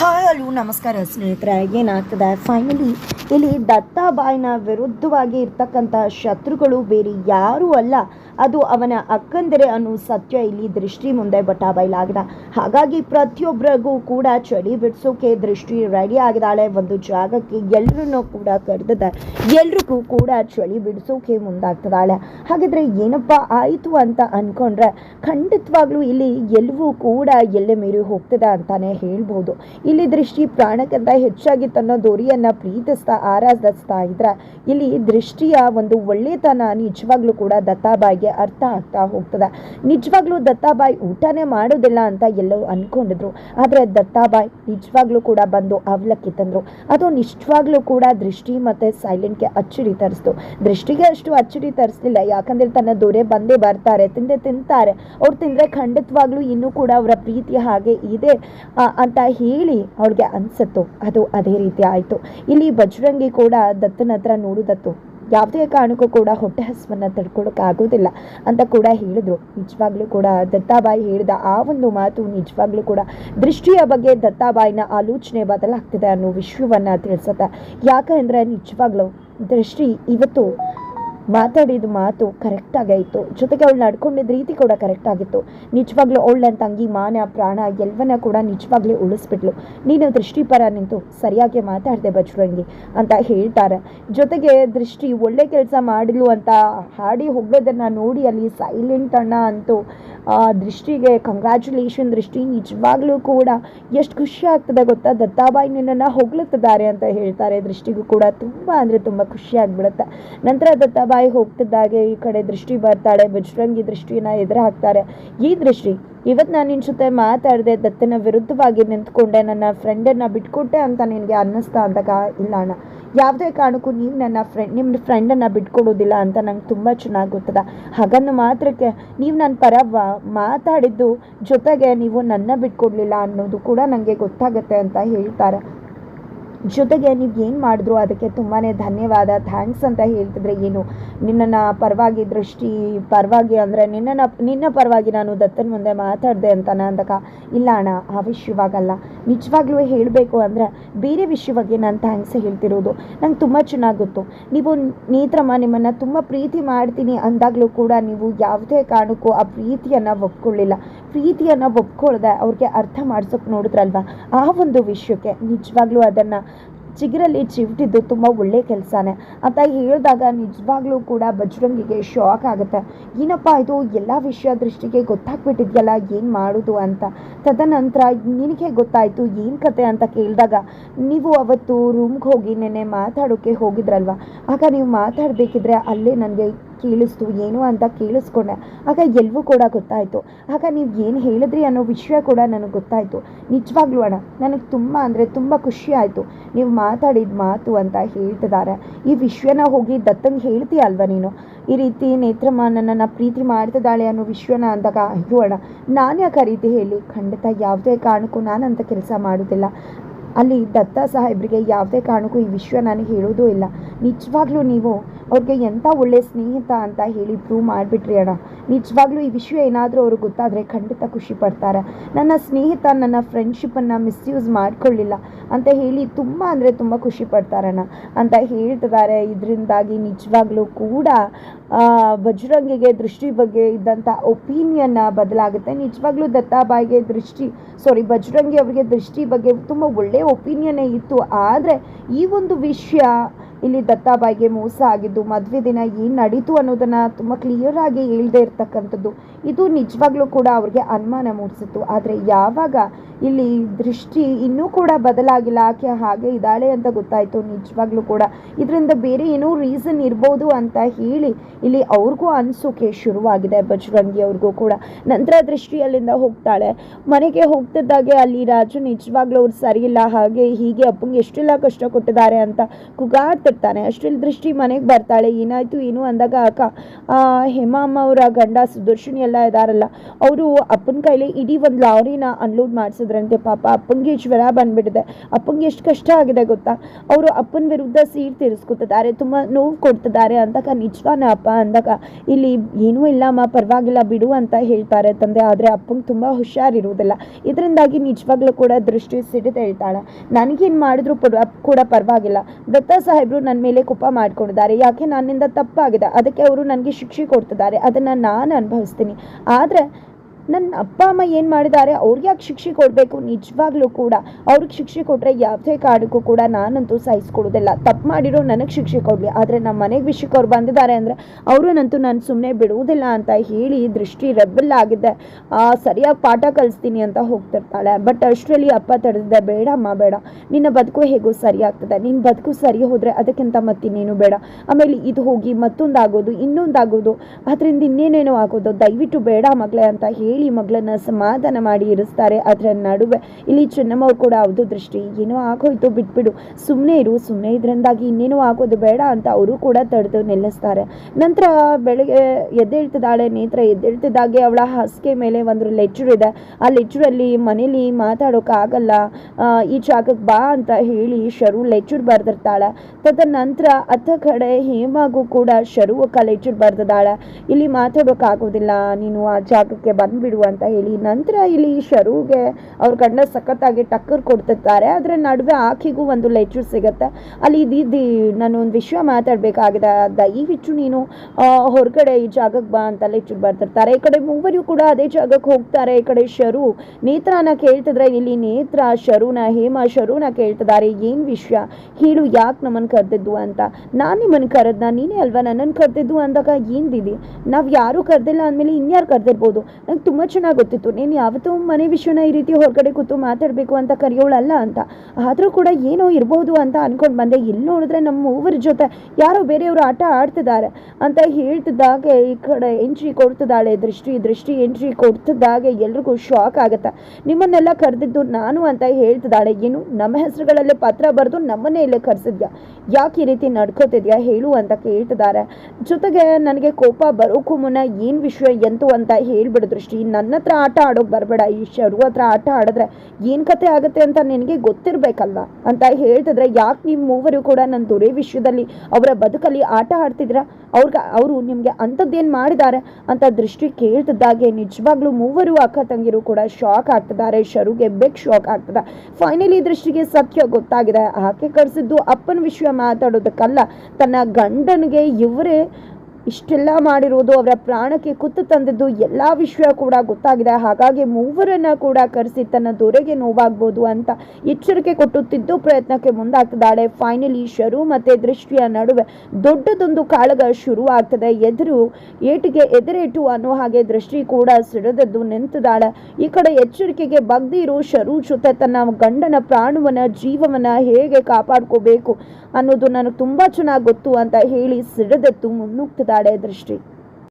Hi. Hello, ನಮಸ್ಕಾರ ಸ್ನೇಹಿತರೆ, ಏನಾಗ್ತದೆ? ಫೈನಲಿ ಇಲ್ಲಿ ದತ್ತಾಬಾಯಿನ ವಿರುದ್ಧವಾಗಿ ಇರ್ತಕ್ಕಂಥ ಶತ್ರುಗಳು ಬೇರೆ ಯಾರೂ ಅಲ್ಲ. ಅದು ಅವನ ಅಕ್ಕಂದಿರೆ ಅನ್ನೋ ಸತ್ಯ ಇಲ್ಲಿ ದೃಷ್ಟಿ ಮುಂದೆ ಬಟಾಬೈಲಾಗಿದೆ. ಹಾಗಾಗಿ ಪ್ರತಿಯೊಬ್ಬರಿಗೂ ಕೂಡ ಚಳಿ ಬಿಡಿಸೋಕೆ ದೃಷ್ಟಿ ರೆಡಿ ಆಗಿದ್ದಾಳೆ. ಒಂದು ಜಾಗಕ್ಕೆ ಎಲ್ಲರನ್ನೂ ಕೂಡ ಕರೆದಿದೆ. ಎಲ್ರಿಗೂ ಕೂಡ ಚಳಿ ಬಿಡಿಸೋಕೆ ಮುಂದಾಗ್ತದಾಳೆ ಹಾಗಿದ್ರೆ ಏನಪ್ಪ ಆಯಿತು ಅಂತ ಅನ್ಕೊಂಡ್ರೆ ಖಂಡಿತವಾಗ್ಲೂ ಇಲ್ಲಿ ಎಲ್ಲವೂ ಕೂಡ ಎಲ್ಲೆ ಮೀರಿ ಹೋಗ್ತದೆ ಅಂತಾನೆ ಹೇಳ್ಬೋದು. ಇಲ್ಲಿ ದೃಷ್ಟಿ ಪ್ರಾಣಕ್ಕಿಂತ ಹೆಚ್ಚಾಗಿ ತನ್ನ ದೊರಿಯನ್ನ ಪ್ರೀತಿಸ್ತಾ ಆರಾಧಿಸ್ತಾ ಇದ್ರೆ ಇಲ್ಲಿ ದೃಷ್ಟಿಯ ಒಂದು ಒಳ್ಳೆತನ ನಿಜವಾಗ್ಲೂ ಕೂಡ ದತ್ತಾಬಾಯಿಗೆ ಅರ್ಥ ಆಗ್ತಾ ಹೋಗ್ತದೆ. ನಿಜವಾಗ್ಲೂ ದತ್ತಾಬಾಯಿ ಊಟನೇ ಮಾಡೋದಿಲ್ಲ ಅಂತ ಎಲ್ಲೋ ಅನ್ಕೊಂಡಿದ್ರು. ಆದ್ರೆ ದತ್ತಾಬಾಯಿ ನಿಜವಾಗ್ಲೂ ಕೂಡ ಬಂದು ಅವಲಕ್ಕಿ ತಂದ್ರು. ಅದು ನಿಜವಾಗ್ಲೂ ಕೂಡ ದೃಷ್ಟಿ ಮತ್ತೆ ಸೈಲೆಂಟ್ಗೆ ಅಚ್ಚರಿ ತರಿಸ್ತು. ದೃಷ್ಟಿಗೆ ಅಷ್ಟು ಅಚ್ಚರಿ ತರಿಸ್ಲಿಲ್ಲ. ಯಾಕಂದ್ರೆ ತನ್ನ ದೊರೆ ಬಂದೇ ಬರ್ತಾರೆ, ತಿಂದೆ ತಿಂತಾರೆ. ಅವ್ರು ತಿಂದ್ರೆ ಖಂಡಿತವಾಗ್ಲೂ ಇನ್ನೂ ಕೂಡ ಅವರ ಪ್ರೀತಿ ಹಾಗೆ ಇದೆ ಅಂತ ಹೇಳಿ ಅವ್ಳಿಗೆ ಅನ್ಸತ್ತು. ಅದು ಅದೇ ರೀತಿ ಆಯ್ತು. ಇಲ್ಲಿ ಬಜರಂಗಿ ಕೂಡ ದತ್ತನ ಹತ್ರ ನೋಡುದತ್ತು. ಯಾವುದೇ ಕಾರಣಕ್ಕೂ ಕೂಡ ಹೊಟ್ಟೆ ಹಸುವನ್ನ ತಡ್ಕೊಳಕ್ ಆಗೋದಿಲ್ಲ ಅಂತ ಕೂಡ ಹೇಳಿದ್ರು. ನಿಜವಾಗ್ಲೂ ಕೂಡ ದತ್ತಾಬಾಯಿ ಹೇಳಿದ ಆ ಒಂದು ಮಾತು ನಿಜವಾಗ್ಲೂ ಕೂಡ ದೃಷ್ಟಿಯ ಬಗ್ಗೆ ದತ್ತಾಬಾಯಿನ ಆಲೋಚನೆ ಬದಲಾಗ್ತಿದೆ ಅನ್ನೋ ವಿಷಯವನ್ನ ತಿಳಿಸುತ್ತೆ. ಯಾಕಂದ್ರೆ ನಿಜವಾಗ್ಲೂ ದೃಷ್ಟಿ ಇವತ್ತು ಮಾತಾಡಿದ ಮಾತು ಕರೆಕ್ಟ್ ಇತ್ತು. ಜೊತೆಗೆ ಅವಳು ನಡ್ಕೊಂಡಿದ್ದ ರೀತಿ ಕೂಡ ಕರೆಕ್ಟಾಗಿತ್ತು ನಿಜವಾಗ್ಲೂ ಅವಳನ್ನ ತಂಗಿ, ಮಾನ, ಪ್ರಾಣ ಎಲ್ಲವನ್ನ ಕೂಡ ನಿಜವಾಗ್ಲೂ ಉಳಿಸ್ಬಿಟ್ಲು. ನೀನು ದೃಷ್ಟಿಪರ ನಿಂತು ಸರಿಯಾಗಿ ಮಾತಾಡಿದೆ ಬಜರಂಗಿ ಅಂತ ಹೇಳ್ತಾರೆ. ಜೊತೆಗೆ ದೃಷ್ಟಿ ಒಳ್ಳೆ ಕೆಲಸ ಮಾಡಿದ್ಲು ಅಂತ ಹಾಡಿ ಹೋಗೋದನ್ನು ನೋಡಿ ಅಲ್ಲಿ ಸೈಲೆಂಟ್ ಅಣ್ಣ ಅಂತೂ ದೃಷ್ಟಿಗೆ ಕಂಗ್ರ್ಯಾಚುಲೇಷನ್ ದೃಷ್ಟಿ ನಿಜವಾಗ್ಲೂ ಕೂಡ ಎಷ್ಟು ಖುಷಿ ಆಗ್ತದೆ ಗೊತ್ತಾ? ದತ್ತಾಬಾಯಿ ನಿನ್ನನ್ನು ಹೊಗಳುತ್ತಿದ್ದಾರೆ ಅಂತ ಹೇಳ್ತಾರೆ ದೃಷ್ಟಿಗೂ ಕೂಡ. ತುಂಬ ಅಂದರೆ ತುಂಬ ಖುಷಿ ಆಗ್ಬಿಡುತ್ತೆ. ನಂತರ ದತ್ತಾಬಾಯಿ ಹೋಗ್ತಿದ್ದಾಗೆ ಈ ಕಡೆ ದೃಷ್ಟಿ ಬರ್ತಾಳೆ, ಬಜರಂಗಿ ದೃಷ್ಟಿನ ಎದುರು ಹಾಕ್ತಾರೆ. ಈ ದೃಷ್ಟಿ ಇವತ್ತು ನಾನು ನಿನ್ನ ಜೊತೆ ಮಾತಾಡಿದೆ ದತ್ತನ ವಿರುದ್ಧವಾಗಿ ನಿಂತ್ಕೊಂಡೆ, ನನ್ನ ಫ್ರೆಂಡನ್ನು ಬಿಟ್ಕೊಟ್ಟೆ ಅಂತ ನಿನಗೆ ಅನ್ನಿಸ್ತಾ ಅಂದಾಗ ಇಲ್ಲ ಅಣ್ಣ. ಯಾವುದೇ ಕಾರಣಕ್ಕೂ ನೀವು ನನ್ನ ಫ್ರೆಂಡ್ ನಿಮ್ಮ ಫ್ರೆಂಡನ್ನು ಬಿಟ್ಕೊಡೋದಿಲ್ಲ ಅಂತ ನಂಗೆ ತುಂಬ ಚೆನ್ನಾಗಿ ಗೊತ್ತದ. ಹಾಗನ್ನು ಮಾತ್ರಕ್ಕೆ ನೀವು ನನ್ನ ಪರ ಮಾತಾಡಿದ್ದು ಜೊತೆಗೆ ನೀವು ನನ್ನ ಬಿಟ್ಕೊಡ್ಲಿಲ್ಲ ಅನ್ನೋದು ಕೂಡ ನನಗೆ ಗೊತ್ತಾಗುತ್ತೆ ಅಂತ ಹೇಳ್ತಾರೆ. ಜೊತೆಗೆ ನೀವು ಏನು ಮಾಡಿದ್ರು ಅದಕ್ಕೆ ತುಂಬಾ ಧನ್ಯವಾದ, ಥ್ಯಾಂಕ್ಸ್ ಅಂತ ಹೇಳ್ತಿದ್ರೆ ಏನು? ನಿನ್ನನ್ನು ಪರವಾಗಿ ದೃಷ್ಟಿ, ಪರವಾಗಿ ಅಂದರೆ ನಿನ್ನನ್ನು, ನಿನ್ನ ಪರವಾಗಿ ನಾನು ದತ್ತನ ಮುಂದೆ ಮಾತಾಡಿದೆ ಅಂತಾನೆ ಅಂದಾಗ, ಇಲ್ಲ ಅಣ್ಣ, ಆ ವಿಷಯವಾಗಲ್ಲ ನಿಜವಾಗ್ಲೂ ಹೇಳಬೇಕು ಅಂದರೆ ಬೇರೆ ವಿಷಯವಾಗಿ ನಾನು ಥ್ಯಾಂಕ್ಸ್ ಹೇಳ್ತಿರೋದು. ನಂಗೆ ತುಂಬ ಚೆನ್ನಾಗಿ ಗೊತ್ತು. ನೀವು ನೇತ್ರಮ್ಮ ನಿಮ್ಮನ್ನು ತುಂಬ ಪ್ರೀತಿ ಮಾಡ್ತೀನಿ ಅಂದಾಗಲೂ ಕೂಡ ನೀವು ಯಾವುದೇ ಕಾರಣಕ್ಕೂ ಆ ಪ್ರೀತಿಯನ್ನು ಒಪ್ಕೊಳ್ಳಿಲ್ಲ. ಪ್ರೀತಿಯನ್ನು ಒಪ್ಕೊಳ್ಳದೆ ಅವ್ರಿಗೆ ಅರ್ಥ ಮಾಡಿಸೋಕೆ ನೋಡಿದ್ರಲ್ವ? ಆ ಒಂದು ವಿಷಯಕ್ಕೆ ನಿಜವಾಗ್ಲೂ ಅದನ್ನು ಚಿಗುರಲ್ಲಿ ಚಿವಿಟಿದ್ದು ತುಂಬ ಒಳ್ಳೆ ಕೆಲಸನೇ. ಅಂತ ಹೇಳಿದಾಗ ನಿಜವಾಗ್ಲೂ ಕೂಡ ಬಜರಂಗಿಗೆ ಶಾಕ್ ಆಗುತ್ತೆ. ಏನಪ್ಪ ಇದು? ಎಲ್ಲ ವಿಷಯ ದೃಷ್ಟಿಗೆ ಗೊತ್ತಾಗ್ಬಿಟ್ಟಿದ್ಯಲ್ಲ, ಏನು ಮಾಡೋದು ಅಂತ. ತದನಂತರ ನಿನಗೆ ಗೊತ್ತಾಯಿತು, ಏನು ಕತೆ ಅಂತ ಕೇಳಿದಾಗ ನೀವು ಅವತ್ತು ರೂಮ್ಗೆ ಹೋಗಿ ನೆನ್ನೆ ಮಾತಾಡೋಕ್ಕೆ ಹೋಗಿದ್ರಲ್ವ? ಆಗ ನೀವು ಮಾತಾಡಬೇಕಿದ್ರೆ ಅಲ್ಲೇ ನನಗೆ ಕೇಳಿಸ್ತು, ಏನು ಅಂತ ಕೇಳಿಸ್ಕೊಂಡೆ. ಆಗ ಎಲ್ಲವೂ ಕೂಡ ಗೊತ್ತಾಯಿತು. ಆಗ ನೀವು ಏನು ಹೇಳಿದ್ರಿ ಅನ್ನೋ ವಿಷಯ ಕೂಡ ನನಗೆ ಗೊತ್ತಾಯಿತು. ನಿಜವಾಗ್ಲೂ ಅಣ್ಣ, ನನಗೆ ತುಂಬ ಅಂದರೆ ತುಂಬ ಖುಷಿ ಆಯಿತು. ನೀವು ಮಾತಾಡಿದ ಮಾತು ಅಂತ ಹೇಳ್ತಿದ್ದಾರೆ. ಈ ವಿಷಯನ ಹೋಗಿ ದತ್ತಂಗೆ ಹೇಳ್ತೀಯ ಅಲ್ವಾ ನೀನು? ಈ ರೀತಿ ನೇತ್ರಮ್ಮ ನನ್ನನ್ನು ಪ್ರೀತಿ ಮಾಡ್ತಿದ್ದಾಳೆ ಅನ್ನೋ ವಿಷಯನ ಅಂದಾಗ, ಅಯ್ಯೋ ಅಣ್ಣ, ನಾನು ಯಾಕೆ ರೀತಿ ಹೇಳಿ? ಖಂಡಿತ ಯಾವುದೇ ಕಾರಣಕ್ಕೂ ನಾನಂತ ಕೆಲಸ ಮಾಡೋದಿಲ್ಲ. ಅಲ್ಲಿ ದತ್ತ ಸಾಹೇಬ್ರಿಗೆ ಯಾವುದೇ ಕಾರಣಕ್ಕೂ ಈ ವಿಷಯ ನಾನು ಹೇಳೋದೂ ಇಲ್ಲ. ನಿಜವಾಗ್ಲೂ ನೀವು ಅವ್ರಿಗೆ ಎಂಥ ಒಳ್ಳೆ ಸ್ನೇಹಿತ ಅಂತ ಹೇಳಿ ಪ್ರೂವ್ ಮಾಡಿಬಿಟ್ರಿ ಅಣ್ಣ. ನಿಜವಾಗ್ಲೂ ಈ ವಿಷಯ ಏನಾದರೂ ಅವ್ರಿಗೆ ಗೊತ್ತಾದರೆ ಖಂಡಿತ ಖುಷಿ ಪಡ್ತಾರೆ. ನನ್ನ ಸ್ನೇಹಿತ ನನ್ನ ಫ್ರೆಂಡ್ಶಿಪ್ಪನ್ನು ಮಿಸ್ಯೂಸ್ ಮಾಡ್ಕೊಳ್ಳಿಲ್ಲ ಅಂತ ಹೇಳಿ ತುಂಬ ಅಂದರೆ ತುಂಬ ಖುಷಿ ಪಡ್ತಾರಣ್ಣ ಅಂತ ಹೇಳ್ತಿದ್ದಾರೆ. ಇದರಿಂದಾಗಿ ನಿಜವಾಗ್ಲೂ ಕೂಡ ಬಜರಂಗಿಗೆ ದೃಷ್ಟಿ ಬಗ್ಗೆ ಇದ್ದಂಥ ಒಪಿನಿಯನ್ನ ಬದಲಾಗುತ್ತೆ. ನಿಜವಾಗ್ಲೂ ದತ್ತಾಬಾಯಿಗೆ ದೃಷ್ಟಿ ಸಾರಿ ಬಜರಂಗಿ ಅವರಿಗೆ ದೃಷ್ಟಿ ಬಗ್ಗೆ ತುಂಬ ಒಳ್ಳೆಯ ಒಪಿನಿಯನ್ನೇ ಇತ್ತು. ಆದರೆ ಈ ಒಂದು ವಿಷಯ ಇಲ್ಲಿ ದತ್ತಾಬಾಯಿಗೆ ಮೋಸ ಆಗಿದ್ದು ಮದುವೆ ದಿನ ಏನು ನಡೀತು ಅನ್ನೋದನ್ನು ತುಂಬ ಕ್ಲಿಯರ್ ಆಗಿ ಹೇಳ್ದೇ ಇರ್ತಕ್ಕಂಥದ್ದು. ಇದು ನಿಜವಾಗ್ಲೂ ಕೂಡ ಅವ್ರಿಗೆ ಅನುಮಾನ ಮೂಡಿಸಿತ್ತು. ಆದರೆ ಯಾವಾಗ ಇಲ್ಲಿ ದೃಷ್ಟಿ ಇನ್ನೂ ಕೂಡ ಬದಲಾಗಿಲ್ಲ, ಆಕೆ ಹಾಗೆ ಇದ್ದಾಳೆ ಅಂತ ಗೊತ್ತಾಯಿತು ನಿಜವಾಗ್ಲೂ ಕೂಡ. ಇದರಿಂದ ಬೇರೆ ಏನೋ ರೀಸನ್ ಇರ್ಬೋದು ಅಂತ ಹೇಳಿ ಇಲ್ಲಿ ಅವ್ರಿಗೂ ಅನಿಸೋಕೆ ಶುರುವಾಗಿದೆ ಬಜರಂಗಿ ಅವ್ರಿಗೂ ಕೂಡ. ನಂತರ ದೃಷ್ಟಿ ಅಲ್ಲಿಂದ ಹೋಗ್ತಾಳೆ. ಮನೆಗೆ ಹೋಗ್ತಿದ್ದಾಗೆ ಅಲ್ಲಿ ರಾಜು ನಿಜವಾಗ್ಲೂ ಅವ್ರು ಸರಿಯಿಲ್ಲ ಹಾಗೆ ಹೀಗೆ ಅಪ್ಪಂಗೆ ಎಷ್ಟೆಲ್ಲ ಕಷ್ಟ ಕೊಟ್ಟಿದ್ದಾರೆ ಅಂತ ಕುಗಾಡ್ತಾ ಹೋಗ್ತಿರ್ತಾನೆ ಅಷ್ಟರಲ್ಲಿ ದೃಷ್ಟಿ ಮನೆಗೆ ಬರ್ತಾಳೆ. ಏನಾಯ್ತು ಏನು ಅಂದಾಗ ಅಕ್ಕ ಆ, ಅಮ್ಮ ಅವರ ಗಂಡ ಸುದರ್ಶನ್ ಎಲ್ಲ ಇದಾರಲ್ಲ ಅವರು ಅಪ್ಪನ ಕೈಲಿ ಇಡೀ ಒಂದು ಲಾರಿನ ಅನ್ಲೋಡ್ ಮಾಡಿಸಿದ್ರಂತೆ. ಪಾಪ ಅಪ್ಪನಿಗೆ ಜ್ವರ ಬಂದ್ಬಿಟ್ಟಿದೆ. ಅಪ್ಪಂಗೆ ಎಷ್ಟು ಕಷ್ಟ ಆಗಿದೆ ಗೊತ್ತಾ? ಅವರು ಅಪ್ಪನ ವಿರುದ್ಧ ಸೀಟ್ ತೀರಿಸ್ಕೊತಿದ್ದಾರೆ ತುಂಬ ನೋವು ಕೊಡ್ತಿದ್ದಾರೆ ಅಂತಕ ನಿಜವಾನ ಅಪ್ಪ ಅಂದಾಗ ಇಲ್ಲಿ ಏನೂ ಇಲ್ಲಮ್ಮ ಪರವಾಗಿಲ್ಲ ಬಿಡು ಅಂತ ಹೇಳ್ತಾರೆ ತಂದೆ. ಆದರೆ ಅಪ್ಪಂಗೆ ತುಂಬ ಹುಷಾರಿರುವುದಿಲ್ಲ. ಇದರಿಂದಾಗಿ ನಿಜವಾಗ್ಲೂ ಕೂಡ ದೃಷ್ಟಿ ಸಿಡಿದು ಹೇಳ್ತಾಳೆ ನನಗೇನು ಮಾಡಿದ್ರು ಕೂಡ ಪರವಾಗಿಲ್ಲ. ದತ್ತ ಸಾಹೇಬರು ನನ್ನ ಮೇಲೆ ಕೋಪ ಮಾಡ್ಕೊಂಡಿದ್ದಾರೆ. ಯಾಕೆ ನನ್ನಿಂದ ತಪ್ಪಾಗಿದೆ? ಅದಕ್ಕೆ ಅವರು ನನಗೆ ಶಿಕ್ಷೆ ಕೊಡ್ತಿದ್ದಾರೆ. ಅದನ್ನು ನಾನು ಅನುಭವಿಸ್ತೀನಿ. ಆದರೆ ನನ್ನ ಅಪ್ಪ ಅಮ್ಮ ಏನು ಮಾಡಿದ್ದಾರೆ? ಅವ್ರಿಗೆ ಯಾಕೆ ಶಿಕ್ಷೆ ಕೊಡಬೇಕು? ನಿಜವಾಗ್ಲೂ ಕೂಡ ಅವ್ರಿಗೆ ಶಿಕ್ಷೆ ಕೊಟ್ಟರೆ ಯಾವುದೇ ಕಾರಣಕ್ಕೂ ಕೂಡ ನಾನಂತೂ ಸಹಿಸ್ಕೊಡೋದಿಲ್ಲ ತಪ್ಪು ಮಾಡಿರೋ ನನಗೆ ಶಿಕ್ಷೆ ಕೊಡಲಿ. ಆದರೆ ನಮ್ಮ ಮನೆಗೆ ವಿಷಯಕ್ಕೆ ಅವ್ರು ಬಂದಿದ್ದಾರೆ ಅಂದರೆ ಅವರನ್ನಂತೂ ನಾನು ಸುಮ್ಮನೆ ಬಿಡುವುದಿಲ್ಲ ಅಂತ ಹೇಳಿ ದೃಷ್ಟಿ ರೆಬಲ್ ಆಗಿದ್ದೆ. ಆ, ಸರಿಯಾಗಿ ಪಾಠ ಕಲಿಸ್ತೀನಿ ಅಂತ ಹೋಗ್ತಿರ್ತಾಳೆ. ಬಟ್ ಅಷ್ಟರಲ್ಲಿ ಅಪ್ಪ ತಡೆದಿದ್ದೆ ಬೇಡಮ್ಮ ಬೇಡ. ನಿನ್ನ ಬದುಕು ಹೇಗೋ ಸರಿ ಆಗ್ತದೆ ನಿನ್ನ ಬದುಕು ಸರಿ ಹೋದರೆ ಅದಕ್ಕಿಂತ ಮತ್ತಿನ್ನೇನು ಬೇಡ. ಆಮೇಲೆ ಇದು ಹೋಗಿ ಮತ್ತೊಂದಾಗೋದು ಇನ್ನೊಂದಾಗೋದು. ಅದರಿಂದ ಇನ್ನೇನೇನೋ ಆಗೋದು. ದಯವಿಟ್ಟು ಬೇಡ ಮಗಳೇ ಅಂತ ಹೇಳಿ ಮಗಳನ್ನ ಸಮಾಧಾನ ಮಾಡಿ ಇರಿಸ್ತಾರೆ. ಅದರ ನಡುವೆ ಇಲ್ಲಿ ಚೆನ್ನಮ್ಮ ಕೂಡ ಹೌದು ದೃಷ್ಟಿ ಏನೋ ಆಗೋಯ್ತು, ಬಿಟ್ಬಿಡು. ಸುಮ್ಮನೆ ಇರು ಸುಮ್ಮನೆ ಇದರಿಂದಾಗಿ ಇನ್ನೇನೋ ಆಗೋದು ಬೇಡ ಅಂತ ಅವರು ಕೂಡ ತಡೆದು ನಿಲ್ಲಿಸ್ತಾರೆ. ನಂತರ ಬೆಳಗ್ಗೆ ಎದ್ದೇಳ್ತಿದ್ದಾಳೆ ನೇತ್ರ. ಎದ್ದೇಳ್ತಿದ್ದಾಗೆ ಅವಳ ಹಾಸಿಗೆ ಮೇಲೆ ಒಂದು ಲೆಚ್ಚರ್ ಇದೆ. ಆ ಲೆಚ್ಚರಲ್ಲಿ ಮನೇಲಿ ಮಾತಾಡೋಕ್ಕಾಗಲ್ಲ ಈ ಜಾಗಕ್ಕೆ ಬಾ ಅಂತ ಹೇಳಿ ಶರು ಲೆಚ್ಚರ್ ಬರ್ದಿರ್ತಾಳೆ. ತದನಂತರ ಅತ್ತ ಕಡೆ ಹೇಮಾಗೂ ಕೂಡ ಶರು ಒಕ್ಕ ಲೆಚ್ಚರ್ ಬರೆದಿದ್ದಾಳೆ. ಇಲ್ಲಿ ಮಾತಾಡೋಕ್ಕಾಗೋದಿಲ್ಲ ನೀನು ಆ ಜಾಗಕ್ಕೆ ಬಂದ್ಬಿಡು ಅಂತ ಹೇಳಿ ನಂತರ ಇಲ್ಲಿ ಶರುಗೆ ಅವ್ರ ಗಂಡ ಸಖತ್ತಾಗಿ ಟಕ್ಕರ್ ಕೊಡ್ತಿರ್ತಾರೆ. ಅದರ ನಡುವೆ ಆಕೆಗೂ ಒಂದು ಲೆಚ್ಚರ್ ಸಿಗುತ್ತೆ. ಅಲ್ಲಿ ಇದ್ದಿದ್ದು ನಾನು ಒಂದು ವಿಷಯ ಮಾತಾಡಬೇಕಾಗಿದೆ. ದಯವಿಟ್ಟು ನೀನು ಹೊರಗಡೆ ಈ ಜಾಗಕ್ಕೆ ಬಾ ಅಂತ ಲೆಚ್ಚರ್ ಬರ್ತಿರ್ತಾರೆ. ಈ ಕಡೆ ಮೂವರು ಕೂಡ ಅದೇ ಜಾಗಕ್ಕೆ ಹೋಗ್ತಾರೆ. ಈ ಕಡೆ ಶರು, ನೇತ್ರನ ಕೇಳ್ತಿದ್ರೆ ಇಲ್ಲಿ ನೇತ್ರ, ಶರುನ, ಹೇಮ, ಶರುನ ಕೇಳ್ತಿದ್ದಾರೆ. ಏನು ವಿಷಯ? ಹೇಳು ಯಾಕೆ ನಮ್ಮನ್ನು ಕರೆದಿದ್ದು ಅಂತ. ನಾನು ನಿಮ್ಮನ್ನು ಕರೆದ್ನ, ನೀನೇ ಅಲ್ವಾ ನನ್ನನ್ನು ಕರೆದಿದ್ದು ಅಂದಾಗ ಏನ್ದಿದೆ ನಾವು ಯಾರೂ ಕರೆದಿಲ್ಲ ಅಂದಮೇಲೆ ಇನ್ಯಾರು ಕರೆದಿರ್ಬೋದು? ನಂಗೆ ತುಂಬ ಚೆನ್ನಾಗಿ ಗೊತ್ತಿತ್ತು ನೀನು ಯಾವತ್ತೂ ಮನೆ ವಿಷಯನ ಈ ರೀತಿ ಹೊರಗಡೆ ಕೂತು ಮಾತಾಡಬೇಕು ಅಂತ ಕರೆಯೋಳಲ್ಲ ಅಂತ. ಆದರೂ ಕೂಡ ಏನೋ ಇರ್ಬೋದು ಅಂತ ಅಂದ್ಕೊಂಡು ಬಂದೆ. ಇಲ್ಲಿ ನೋಡಿದ್ರೆ ನಮ್ಮ ಮೂವರ ಜೊತೆ ಯಾರೋ ಬೇರೆಯವರು ಆಟ ಆಡ್ತಿದ್ದಾರೆ ಅಂತ ಹೇಳ್ತಿದ್ದಾಗೆ ಈ ಕಡೆ ಎಂಟ್ರಿ ಕೊಡ್ತಿದ್ದಾಳೆ. ದೃಷ್ಟಿ ದೃಷ್ಟಿ ಎಂಟ್ರಿ ಕೊಡ್ತಿದ್ದಾಗೆ ಎಲ್ರಿಗೂ ಶಾಕ್ ಆಗುತ್ತೆ. ನಿಮ್ಮನ್ನೆಲ್ಲ ಕರೆದಿದ್ದು ನಾನು ಅಂತ ಹೇಳ್ತಿದ್ದಾಳೆ. ಏನು, ನಮ್ಮ ಹೆಸರುಗಳಲ್ಲೇ ಪತ್ರ ಬರೆದು ನಮ್ಮನ್ನೇ ಇಲ್ಲೇ ಕರೆಸಿದ್ಯಾ? ಯಾಕೆ ಈ ರೀತಿ ನಡ್ಕೋತಿದ್ಯಾ ಹೇಳು ಅಂತ ಕೇಳ್ತಿದ್ದಾರೆ. ಜೊತೆಗೆ ನನಗೆ ಕೋಪ ಬರೋಕ್ಕೂ ಮುನ್ನ ಏನು ವಿಷಯ ಎಂತು ಅಂತ ಹೇಳ್ಬಿಡು ದೃಷ್ಟಿ. ನನ್ನ ಹತ್ರ ಆಟ ಆಡೋಕೆ ಬರಬೇಡ, ಈ ಶರು ಹತ್ರ ಆಟ ಆಡಿದ್ರೆ ಏನು ಕತೆ ಆಗುತ್ತೆ ಅಂತ ನಿನಗೆ ಗೊತ್ತಿರಬೇಕಲ್ವ? ಅಂತ ಹೇಳ್ತಿದ್ರೆ ಯಾಕೆ ನೀವು ಮೂವರು ಕೂಡ ನನ್ನ ದೊರೆ ವಿಷಯದಲ್ಲಿ ಅವರ ಬದುಕಲ್ಲಿ ಆಟ ಆಡ್ತಿದ್ರ ಅವ್ರಿಗೆ, ಅವರು ನಿಮಗೆ ಅಂಥದ್ದೇನು ಮಾಡಿದ್ದಾರೆ ಅಂತ ದೃಷ್ಟಿ ಕೇಳ್ತಿದ್ದಾಗೆ ನಿಜವಾಗ್ಲೂ ಮೂವರು ಅಕ್ಕ ತಂಗಿರು ಕೂಡ ಶಾಕ್ ಆಗ್ತಿದ್ದಾರೆ, ಶರುಗೆ ಬೆಗ್ ಶಾಕ್ ಆಗ್ತದೆ. ಫೈನಲಿ ದೃಷ್ಟಿಗೆ ಸತ್ಯ ಗೊತ್ತಾಗಿದೆ. ಆಕೆ ಕರೆಸಿದ್ದು ಅಪ್ಪನ ವಿಷಯ ಮಾತಾಡೋದಕ್ಕಲ್ಲ, ತನ್ನ ಗಂಡನಿಗೆ ಇವರೇ ಇಷ್ಟೆಲ್ಲ ಮಾಡಿರೋದು ಅವರ ಪ್ರಾಣಕ್ಕೆ ಕುತ್ತು ತಂದಿದ್ದು ಎಲ್ಲ ವಿಷಯ ಕೂಡ ಗೊತ್ತಾಗಿದೆ. ಹಾಗಾಗಿ ಮೂವರನ್ನ ಕೂಡ ಕರೆಸಿ ತನ್ನ ದೊರೆಗೆ ನೋವಾಗ್ಬೋದು ಅಂತ ಎಚ್ಚರಿಕೆ ಕೊಟ್ಟು ತಿದ್ದು ಪ್ರಯತ್ನಕ್ಕೆ ಮುಂದಾಗ್ತಿದ್ದಾಳೆ. ಫೈನಲಿ ಶರು ಮತ್ತೆ ದೃಷ್ಟಿಯ ನಡುವೆ ದೊಡ್ಡದೊಂದು ಕಾಳಗ ಶುರು ಆಗ್ತದೆ ಎದುರು ಏಟಿಗೆ ಎದುರೇಟು ಅನ್ನೋ ಹಾಗೆ ದೃಷ್ಟಿ ಕೂಡ ಸಿಡದದ್ದು ನಿಂತಿದ್ದಾಳೆ. ಈ ಕಡೆ ಎಚ್ಚರಿಕೆಗೆ ಬಗ್ದಿರೋ ಶರು ಜೊತೆ ತನ್ನ ಗಂಡನ ಪ್ರಾಣವನ್ನ, ಜೀವವನ್ನ ಹೇಗೆ ಕಾಪಾಡ್ಕೋಬೇಕು ಅನ್ನೋದು ನನಗೆ ತುಂಬಾ ಚೆನ್ನಾಗಿ ಗೊತ್ತು ಅಂತ ಹೇಳಿ ಸಿಡದದ್ದು ಮುನ್ನುಗ್ತಿದ್ದಾಳೆ. ದೃಷ್ಟಿ